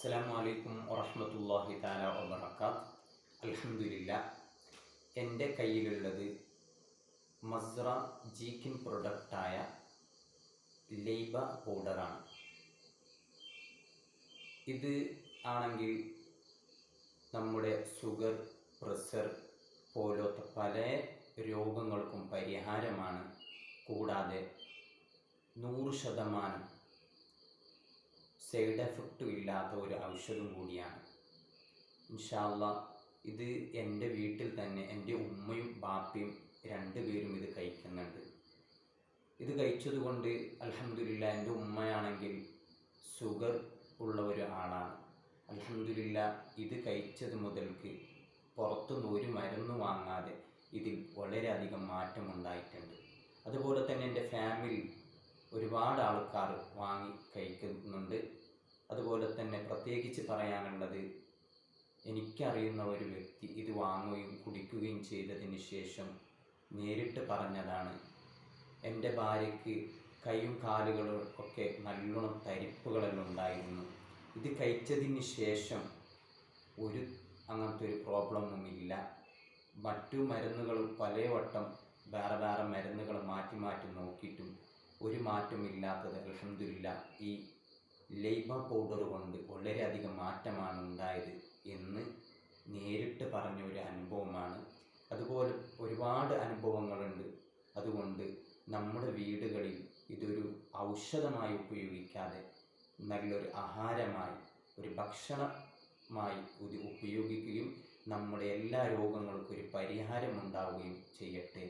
അസ്സലാമു അലൈക്കും വറഹ്മത്തുള്ളാഹി തആല വബറകാത്ത്. അൽഹംദുലില്ലാ എന്റെ കയ്യിലുള്ളത് മസ്റ ജീക്കിൻ പ്രൊഡക്റ്റായ ലൈബ പൗഡറാണ്. ഇത് ആണെങ്കിൽ നമ്മുടെ ഷുഗർ പ്രഷർ പോലത്തെ പല രോഗങ്ങൾക്കും പരിഹാരമാണ്. കൂടാതെ നൂറ് ശതമാനം സൈഡ് എഫക്റ്റും ഇല്ലാത്ത ഒരു ഔഷധം കൂടിയാണ്. ഇൻഷാല്ല ഇത് എന്റെ വീട്ടിൽ തന്നെ എന്റെ ഉമ്മയും ബാപ്പയും രണ്ടുപേരും ഇത് കഴിക്കുന്നുണ്ട്. ഇത് കഴിച്ചതുകൊണ്ട് അലഹമില്ല എന്റെ ഉമ്മയാണെങ്കിൽ ഷുഗർ ഉള്ള ഒരു ആളാണ്. അലഹമില്ല ഇത് കഴിച്ചത് മുതൽക്ക് പുറത്തുനിന്ന് ഒരു മരുന്ന് വാങ്ങാതെ ഇതിൽ വളരെയധികം മാറ്റമുണ്ടായിട്ടുണ്ട്. അതുപോലെ തന്നെ എന്റെ ഫാമിലി ഒരുപാട് ആൾക്കാർ വാങ്ങി കഴിക്കുന്നുണ്ട്. അതുപോലെ തന്നെ പ്രത്യേകിച്ച് പറയാനുള്ളത് എനിക്കറിയുന്ന ഒരു വ്യക്തി ഇത് വാങ്ങുകയും കുടിക്കുകയും ചെയ്തതിന് ശേഷം നേരിട്ട് പറഞ്ഞതാണ് എന്റെ ഭാര്യയ്ക്ക് കൈയും കാലുകളും ഒക്കെ നല്ലോണം തരിപ്പുകളെല്ലാം ഉണ്ടായിരുന്നു. ഇത് കഴിച്ചതിന് ശേഷം ഒരു അങ്ങനത്തെ ഒരു പ്രോബ്ലമൊന്നും ഇല്ല. മറ്റു മരുന്നുകൾ പലവട്ടം വേറെ വേറെ മരുന്നുകൾ മാറ്റി മാറ്റി നോക്കിയിട്ടും ഒരു മാറ്റമില്ലാത്തത് അലഹമില്ല ഈ ലൈബ പൗഡർ കൊണ്ട് വളരെയധികം മാറ്റമാണ് ഉണ്ടായത് എന്ന് നേരിട്ട് പറഞ്ഞ ഒരു അനുഭവമാണ്. അതുപോലെ ഒരുപാട് അനുഭവങ്ങളുണ്ട്. അതുകൊണ്ട് നമ്മുടെ വീടുകളിൽ ഇതൊരു ഔഷധമായി ഉപയോഗിക്കാതെ നല്ലൊരു ആഹാരമായി ഒരു ഭക്ഷണമായി ഉപയോഗിക്കുകയും നമ്മുടെ എല്ലാ രോഗങ്ങൾക്കും ഒരു പരിഹാരം ഉണ്ടാവുകയും ചെയ്യട്ടെ.